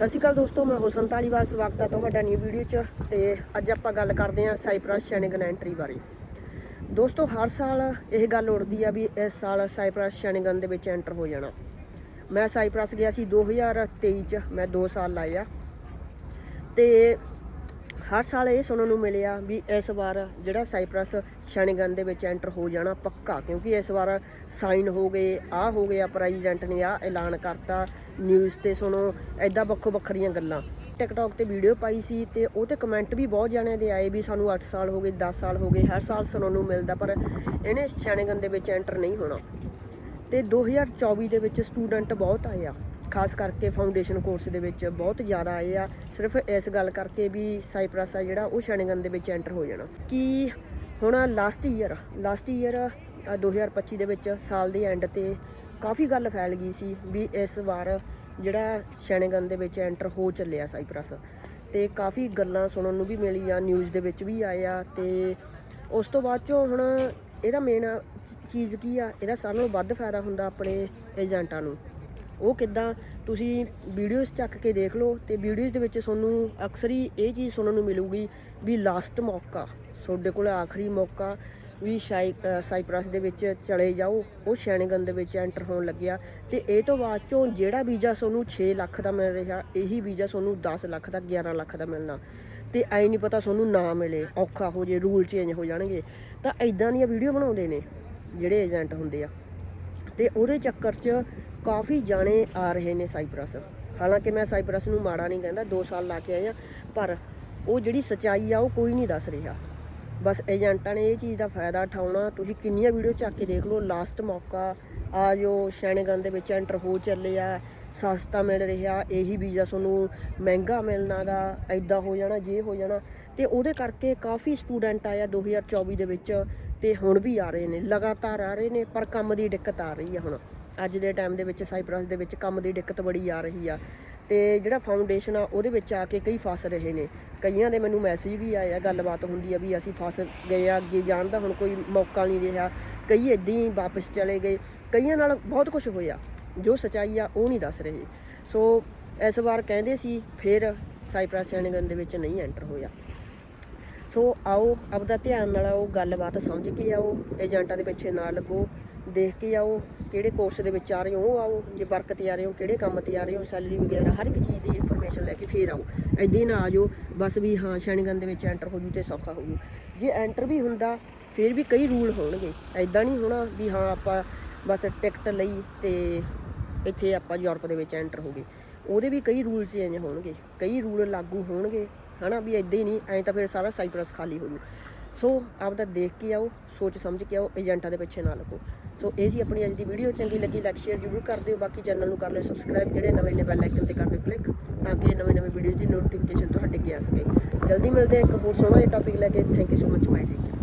ਸਤਿ ਸ਼੍ਰੀ ਅਕਾਲ ਦੋਸਤੋ, ਮੈਂ ਹੁਸਨ ਤਾਲੀਵਾਲ ਸਵਾਗਤ ਹੈ ਤੁਹਾਡਾ ਨਿਊ ਵੀਡੀਓ 'ਚ ਤੇ ਅੱਜ ਆਪਾਂ ਗੱਲ ਕਰਦੇ ਹਾਂ ਸਾਈਪ੍ਰਸ ਸ਼ੈਨਗਨ ਐਂਟਰੀ ਬਾਰੇ। ਦੋਸਤੋ, ਹਰ ਸਾਲ ਇਹ ਗੱਲ ਉੱਠਦੀ ਆ ਵੀ ਇਸ ਸਾਲ ਸਾਈਪ੍ਰਸ ਸ਼ੈਨਗਨ ਦੇ ਵਿੱਚ ਐਂਟਰ ਹੋ ਜਾਣਾ। ਮੈਂ ਸਾਈਪ੍ਰਸ ਗਿਆ ਸੀ 2023 ਚ, ਮੈਂ 2 ਸਾਲ ਲਾਏ ਆ। ਤੇ ਹਰ ਸਾਲ ਇਹ ਸੁਣਨ ਨੂੰ ਮਿਲਿਆ ਵੀ ਇਸ ਵਾਰ ਜਿਹੜਾ ਸਾਈਪ੍ਰਸ ਸ਼ੈਨਗਨ ਦੇ ਵਿੱਚ ਐਂਟਰ ਹੋ ਜਾਣਾ ਪੱਕਾ, ਕਿਉਂਕਿ ਇਸ ਵਾਰ ਸਾਈਨ ਹੋ ਗਏ ਆ ਹੋ ਗਿਆ ਪ੍ਰੈਜ਼ੀਡੈਂਟ ਨੇ ਆ ਐਲਾਨ ਕਰਤਾ ਨਿਊਜ਼ ਤੇ ਸੁਣੋ ਐਦਾਂ ਵੱਖੋ ਵੱਖਰੀਆਂ ਗੱਲਾਂ। ਟਿਕਟੌਕ ਤੇ ਵੀਡੀਓ ਪਾਈ ਸੀ ਤੇ ਉਹ ਤੇ ਕਮੈਂਟ ਵੀ ਬਹੁਤ ਜਾਣਿਆਂ ਦੇ ਆਏ ਵੀ ਸਾਨੂੰ 8 ਸਾਲ ਹੋ ਗਏ 10 ਸਾਲ ਹੋ ਗਏ, ਹਰ ਸਾਲ ਸੁਣਨ ਨੂੰ ਮਿਲਦਾ, ਪਰ ਇਹਨੇ ਸ਼ੈਨਗਨ ਦੇ ਵਿੱਚ ਐਂਟਰ ਨਹੀਂ ਹੋਣਾ। ਤੇ 2024 ਦੇ ਵਿੱਚ ਸਟੂਡੈਂਟ ਬਹੁਤ ਆਏ ਆ। ਖਾਸ ਕਰਕੇ ਫਾਊਂਡੇਸ਼ਨ ਕੋਰਸ ਦੇ ਵਿੱਚ ਬਹੁਤ ਜ਼ਿਆਦਾ ਆਏ ਆ। ਸਿਰਫ ਇਸ ਗੱਲ ਕਰਕੇ ਵੀ ਸਾਈਪ੍ਰਸ ਆ ਜਿਹੜਾ, ਉਹ ਸ਼ੈਨਗਨ ਦੇ ਵਿੱਚ ਐਂਟਰ ਹੋ ਜਾਣਾ। ਕਿ ਹੁਣ ਲਾਸਟ ਈਅਰ ਲਾਸਟ ਈਅਰ 2025 ਦੇ ਵਿੱਚ ਸਾਲ ਦੇ ਐਂਡ ਤੇ ਕਾਫੀ ਗੱਲ ਫੈਲ ਗਈ ਸੀ ਵੀ ਇਸ ਵਾਰ ਜਿਹੜਾ ਸ਼ੈਨਗਨ ਦੇ ਵਿੱਚ ਐਂਟਰ ਹੋ ਚੱਲਿਆ ਸਾਈਪ੍ਰਸ ਤੇ ਕਾਫੀ ਗੱਲਾਂ ਸੁਣਨ ਨੂੰ ਵੀ ਮਿਲੀ ਆ ਨਿਊਜ਼ ਦੇ ਵਿੱਚ ਵੀ ਆਏ ਆ। ਤੇ ਉਸ ਤੋਂ ਬਾਅਦ ਚੋਂ ਹੁਣ ਇਹਦਾ ਮੇਨ ਚੀਜ਼ ਕੀ ਆ? ਇਹਦਾ ਸਾਰਿਆਂ ਨਾਲੋਂ ਵੱਧ ਫਾਇਦਾ ਹੁੰਦਾ ਆਪਣੇ ਏਜੰਟਾਂ ਨੂੰ। ਉਹ ਕਿੱਦਾਂ ਤੁਸੀਂ ਵੀਡੀਓਜ਼ ਚੱਕ ਕੇ ਦੇਖ ਲਓ ਤੇ ਵੀਡੀਓਜ਼ ਦੇ ਵਿੱਚ ਤੁਹਾਨੂੰ ਅਕਸਰ ਹੀ ਇਹ ਚੀਜ਼ ਸੁਣਨ ਨੂੰ ਮਿਲੂਗੀ ਵੀ ਲਾਸਟ ਮੌਕਾ ਤੁਹਾਡੇ ਕੋਲ ਆਖਰੀ ਮੌਕਾ ਵੀ ਸ਼ਾਈ ਅ, ਸਾਈਪ੍ਰਸ ਦੇ ਵਿੱਚ ਚਲੇ ਜਾਓ ਉਹ ਸ਼ੈਨਗਨ ਦੇ ਵਿੱਚ ਐਂਟਰ ਹੋਣ ਲੱਗਿਆ ਤੇ ਇਹ ਤੋਂ ਬਾਅਦ ਚੋਂ ਜਿਹੜਾ ਵੀਜ਼ਾ ਤੁਹਾਨੂੰ 6 ਲੱਖ ਦਾ ਮਿਲ ਰਿਹਾ ਇਹੀ ਵੀਜ਼ਾ ਤੁਹਾਨੂੰ 10 ਲੱਖ ਦਾ 11 ਲੱਖ ਦਾ ਮਿਲਣਾ ਤੇ ਐ ਨਹੀਂ ਪਤਾ ਤੁਹਾਨੂੰ ਨਾ ਮਿਲੇ ਔਖਾ ਹੋ ਜੇ ਰੂਲ ਚੇਂਜ ਹੋ ਜਾਣਗੇ ਤਾਂ ਐਦਾਂ ਦੀਆਂ ਵੀਡੀਓ ਬਣਾਉਂਦੇ ਨੇ ਜਿਹੜੇ ਏਜੰਟ ਹੁੰਦੇ ਆ ਤੇ ਉਹਦੇ ਚੱਕਰ 'ਚ ਕਾਫੀ ਜਾਣੇ ਆ ਰਹੇ ਨੇ ਸਾਈਪ੍ਰਸ। ਹਾਲਾਂਕਿ ਮੈਂ ਸਾਈਪ੍ਰਸ ਨੂੰ ਮਾੜਾ ਨਹੀਂ ਕਹਿੰਦਾ 2 ਸਾਲ ਲਾ ਕੇ ਆਇਆ ਪਰ ਉਹ ਜਿਹੜੀ ਸਚਾਈ ਆ, ਉਹ ਕੋਈ ਨਹੀਂ ਦੱਸ ਰਿਹਾ। ਬਸ ਏਜੰਟਾਂ ਨੇ ਇਹ ਚੀਜ਼ ਦਾ ਫਾਇਦਾ ਉਠਾਉਣਾ, ਤੁਸੀਂ ਕਿੰਨੀਆਂ ਵੀਡੀਓ ਚੱਕ ਕੇ ਦੇਖ ਲਓ ਲਾਸਟ ਮੌਕਾ, ਆ ਜੋ ਸ਼ੈਨਗਨ ਦੇ ਵਿੱਚ ਐਂਟਰ ਹੋ ਚੱਲੇ ਆ ਸਸਤਾ ਮਿਲ ਰਿਹਾ, ਇਹੀ ਵੀਜ਼ਾ ਤੁਹਾਨੂੰ ਮਹਿੰਗਾ ਮਿਲਣਾਗਾ ਐਦਾਂ ਹੋ ਜਾਣਾ, ਜੇ ਹੋ ਜਾਣਾ। ਤੇ ਉਹਦੇ ਕਰਕੇ ਕਾਫੀ ਸਟੂਡੈਂਟ ਆਇਆ 2024 ਦੇ ਵਿੱਚ, ਤੇ ਹੁਣ ਵੀ ਆ ਰਹੇ ਨੇ, ਲਗਾਤਾਰ ਆ ਰਹੇ ਨੇ, ਪਰ ਕੰਮ ਦੀ ਦਿੱਕਤ ਆ ਰਹੀ ਹੈ ਹੁਣ। ਅੱਜ ਦੇ ਟਾਈਮ ਦੇ ਵਿੱਚ ਸਾਈਪ੍ਰਸ ਦੇ ਵਿੱਚ ਕੰਮ ਦੀ ਦਿੱਕਤ ਬੜੀ ਆ ਰਹੀ ਆ। ਤੇ ਜਿਹੜਾ ਫਾਊਂਡੇਸ਼ਨ ਆ, ਉਹਦੇ ਵਿੱਚ ਆ ਕੇ ਕਈ ਫਸ ਰਹੇ ਨੇ। ਕਈਆਂ ਦੇ ਮੈਨੂੰ ਮੈਸੇਜ ਵੀ ਆਏ ਆ, ਗੱਲਬਾਤ ਹੁੰਦੀ ਆ ਵੀ ਅਸੀਂ ਫਸ ਗਏ ਆ, ਅੱਗੇ ਜਾਣ ਦਾ ਹੁਣ ਕੋਈ ਮੌਕਾ ਨਹੀਂ ਰਿਹਾ। ਕਈ ਇਦਾਂ ਹੀ ਵਾਪਸ ਚਲੇ ਗਏ। ਕਈਆਂ ਨਾਲ ਬਹੁਤ ਕੁਝ ਹੋਇਆ, ਜੋ ਸਚਾਈ ਆ, ਉਹ ਨਹੀਂ ਦੱਸ ਰਹੇ। ਸੋ ਇਸ ਵਾਰ ਕਹਿੰਦੇ ਸੀ, ਫਿਰ ਸਾਈਪ੍ਰਸ ਸ਼ੈਨਗਨ ਦੇ ਵਿੱਚ ਨਹੀਂ ਐਂਟਰ ਹੋਇਆ। ਸੋ ਆਓ, ਆਪਦਾ ਧਿਆਨ ਨਾਲ ਆਓ, ਗੱਲਬਾਤ ਸਮਝ ਕੇ ਆਓ, ਏਜੰਟਾਂ ਦੇ ਪਿੱਛੇ ਨਾ ਲੱਗੋ। ਦੇਖ ਕੇ ਆਓ ਕਿਹੜੇ ਕੋਰਸ ਦੇ ਵਿੱਚ ਆ ਰਹੇ ਹੋ, ਉਹ ਆਓ, ਜੇ ਵਰਕ ਤੇ ਆ ਰਹੇ ਹੋ, ਕਿਹੜੇ ਕੰਮ ਤੇ ਆ ਰਹੇ ਹੋ ਸੈਲਰੀ ਵਗੈਰਾ, ਹਰ ਇੱਕ ਚੀਜ਼ ਦੀ ਇਨਫੋਰਮੇਸ਼ਨ ਲੈ ਕੇ ਫੇਰ ਆਓ। ਐਦਾਂ ਹੀ ਨਾ ਆ ਜਾਓ, ਬਸ ਵੀ ਹਾਂ ਸ਼ੈਨਗਨ ਦੇ ਵਿੱਚ ਐਂਟਰ ਹੋ ਜੂ ਤੇ ਸੌਖਾ ਹੋ ਜੂ। ਜੇ ਐਂਟਰ ਵੀ ਹੁੰਦਾ, ਫਿਰ ਵੀ ਕਈ ਰੂਲ ਹੋਣਗੇ। ਐਦਾਂ ਨਹੀਂ ਹੋਣਾ ਵੀ ਹਾਂ ਆਪਾਂ ਬਸ ਟਿਕਟ ਲਈ ਤੇ ਇੱਥੇ ਆਪਾਂ ਯੂਰਪ ਦੇ ਵਿੱਚ ਐਂਟਰ ਹੋ ਗਏ। ਉਹਦੇ ਵੀ ਕਈ ਰੂਲ ਚੇਂਜ ਹੋਣਗੇ, ਕਈ ਰੂਲ ਲਾਗੂ ਹੋਣਗੇ, ਹਨਾ ਵੀ ਇਦਾਂ ਹੀ ਨਹੀਂ, ਐਂ ਤਾਂ ਫਿਰ ਸਾਰਾ ਸਾਈਪ੍ਰਸ ਖਾਲੀ ਹੋ ਜੂ। ਸੋ ਆਪਦਾ ਦੇਖ ਕੇ ਆਓ, ਸੋਚ ਸਮਝ ਕੇ ਆਓ, ਏਜੰਟਾਂ ਦੇ ਪਿੱਛੇ ਨਾ ਲੱਗੋ। ਸੋ ਇਹ ਸੀ ਆਪਣੀ ਅੱਜ ਦੀ ਵੀਡੀਓ। ਚੰਗੀ ਲੱਗੀ ਲਾਈਕ ਸ਼ੇਅਰ ਜ਼ਰੂਰ ਕਰ ਦਿਓ। ਬਾਕੀ ਚੈਨਲ ਨੂੰ ਕਰ ਲਿਓ ਸਬਸਕ੍ਰਾਈਬ ਜਿਹੜੇ ਨਵੇਂ ਨੇ ਬੈਲ ਆਈਕਨ ਤੇ ਕਰ ਦਿਓ ਕਲਿੱਕ ਤਾਂ ਕਿ ਨਵੇਂ ਨਵੇਂ ਵੀਡੀਓ ਦੀ ਨੋਟੀਫਿਕੇਸ਼ਨ ਤੁਹਾਡੇ ਅੱਗੇ ਆ ਸਕੇ। ਜਲਦੀ ਮਿਲਦੇ ਹਾਂ ਇੱਕ ਹੋਰ ਸੋਹਣਾ ਜਿਹਾ ਟੌਪਿਕ ਲੈ ਕੇ। Thank you so much my take